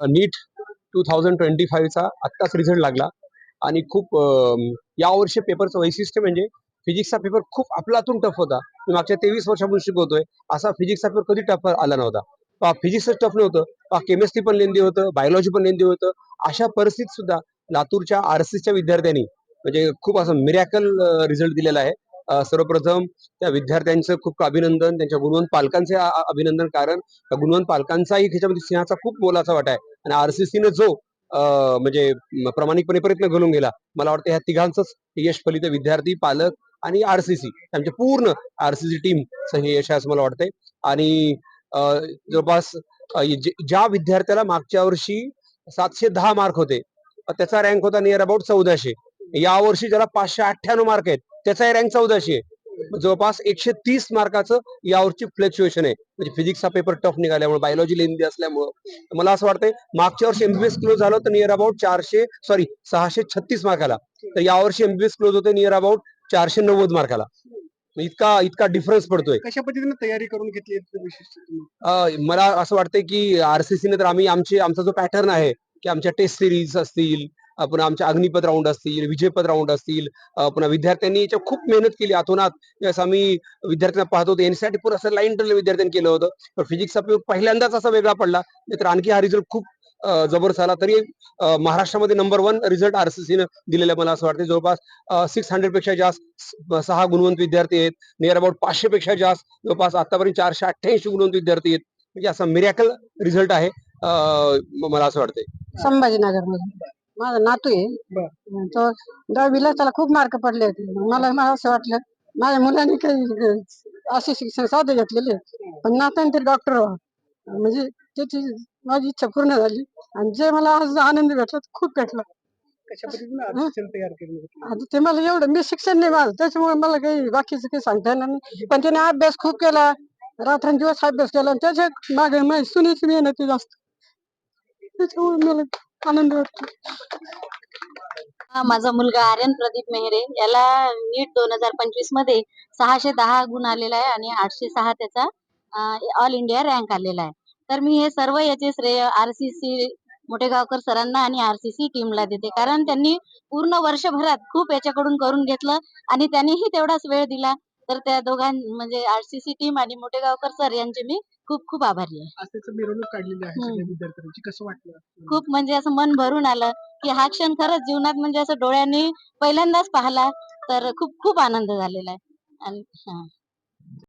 नीट two thousand twenty फाईव्हचा आत्ताच result लागला. आणि खूप यावर्षी पेपरचं वैशिष्ट्य म्हणजे फिजिक्सचा पेपर खूप आपलातून टफ होता. मी मागच्या तेवीस वर्षापासून शिकवतोय. असा फिजिक्सचा पेपर कधी टफ आला नव्हता. फिजिक्सच टफ नव्हतं. केमिस्ट्री पण लेंदी होतं बायोलॉजी पण लेंदी होतं. अशा परिस्थितीत सुद्धा लातूरच्या आरसीच्या विद्यार्थ्यांनी म्हणजे खूप असं मिरॅकल रिझल्ट दिलेला आहे. सर्वप्रथम त्या विद्यार्थ्यांचं खूप अभिनंदन त्यांच्या गुणवंत पालकांचे अभिनंदन कारण त्या गुणवंत पालकांचाही ह्याच्यामध्ये सिंहाचा खूप मोलाचा वाटा आहे. आणि आरसीसीने जो म्हणजे प्रामाणिकपणे प्रयत्न घालून गेला मला वाटतं ह्या तिघांच यश फलित विद्यार्थी पालक आणि आरसीसी त्यांची पूर्ण आरसीसी टीम हे यश आहे असं मला वाटतंय. आणि जवळपास ज्या विद्यार्थ्याला मागच्या वर्षी सातशे दहा मार्क होते त्याचा रँक होता नियर अबाउट चौदाशे. या वर्षी ज्याला पाचशे अठ्ठ्याण्णव मार्क आहेत त्याचाही रँक चौदाशे आहे. जवळपास एकशे तीस मार्काचं यावरची फ्लक्च्युएशन आहे. म्हणजे फिजिक्सचा पेपर टफ निघाल्यामुळे बायोलॉजी लेंदी असल्यामुळं. मला असं वाटतंय मागच्या वर्षी एमबीबीएस क्लोज झालं होतं नियर अबाउट चारशे सॉरी सहाशे छत्तीस मार्काला. तर यावर्षी एमबीबीएस क्लोज होते नियर अबाउट चारशे नव्वद मार्काला. इतका इतका डिफरन्स पडतोय. कशा पद्धतीने तयारी करून घेतली मला असं वाटतंय की आरसीसीने तर आम्ही आमचे आमचा जो पॅटर्न आहे की आमच्या टेस्ट सिरीज असतील पुन्हा आमच्या अग्निपथ राऊंड असतील विजयपद राऊंड असतील पुन्हा विद्यार्थ्यांनी याच्या खूप मेहनत केली. अतोनात यास आम्ही विद्यार्थ्यांना पाहत होतो. एनसीआरटी पूर्ण असं लाईन ठरलं विद्यार्थ्यांनी केलं होतं. पण फिजिक्सचा प्रयोग पहिल्यांदाच असा वेगळा पडला. नाहीतर आणखी हा रिझल्ट खूप जबरदस्त आला तरी महाराष्ट्रामध्ये नंबर वन रिझल्ट आरसीसीनं दिलेला मला असं वाटतं जवळपास सिक्स हंड्रेडपेक्षा जास्त सहा गुणवंत विद्यार्थी आहेत. नियर अबाउट पाचशे पेक्षा जास्त जवळपास आतापर्यंत चारशे अठ्ठ्याऐंशी गुणवंत विद्यार्थी आहेत. म्हणजे असा मिरॅकल रिझल्ट आहे मला असं वाटतंय. संभाजीनगरमध्ये माझा नातू आहे. तो दहावीला त्याला खूप मार्क पडले होते. मला मला असं वाटलं माझ्या मुलांनी काही असे शिक्षण साधे घेतलेले. पण नात्याने ते डॉक्टर व्हा म्हणजे त्याची माझी इच्छा पूर्ण झाली. आणि जे मला आज आनंद भेटला खूप भेटला? आता ते मला एवढं मी शिक्षण नाही माझं. त्याच्यामुळे मला काही बाकीचं काही सांगता येणार नाही. पण त्याने अभ्यास खूप केला. रात्रंदिवस अभ्यास केला. आणि त्याच्यामागे सुनीची मेहनत जास्त. त्याच्यामुळे मला आनंद वाटतो. माझा मुलगा आर्यन प्रदीप मेहरे. याला नीट दोन हजार पंचवीसमध्ये सहाशे दहा गुण आलेला आहे आणि आठशे सहा त्याचा ऑल इंडिया रँक आलेला आहे. तर मी हे सर्व याचे श्रेय आरसीसी मोठेगावकर सरांना आणि आरसीसी टीमला देते. कारण त्यांनी पूर्ण वर्षभरात खूप याच्याकडून करून घेतलं आणि त्यांनीही तेवढाच वेळ दिला. तर त्या दोघां म्हणजे आरसीसी टीम आणि मोठेगावकर सर यांचे मी खूप खूप आभारी आहे. आज त्याचं मिरवणूक काढलेली आहे हम्म. सगळ्या विद्यार्थ्यांची. कसं वाटलं? खूप म्हणजे असं मन भरून आलं की हा क्षण खरंच जीवनात म्हणजे असं डोळ्यांनी पहिल्यांदाच पाहिला तर खूप खूप आनंद झालेला आहे. आणि हा.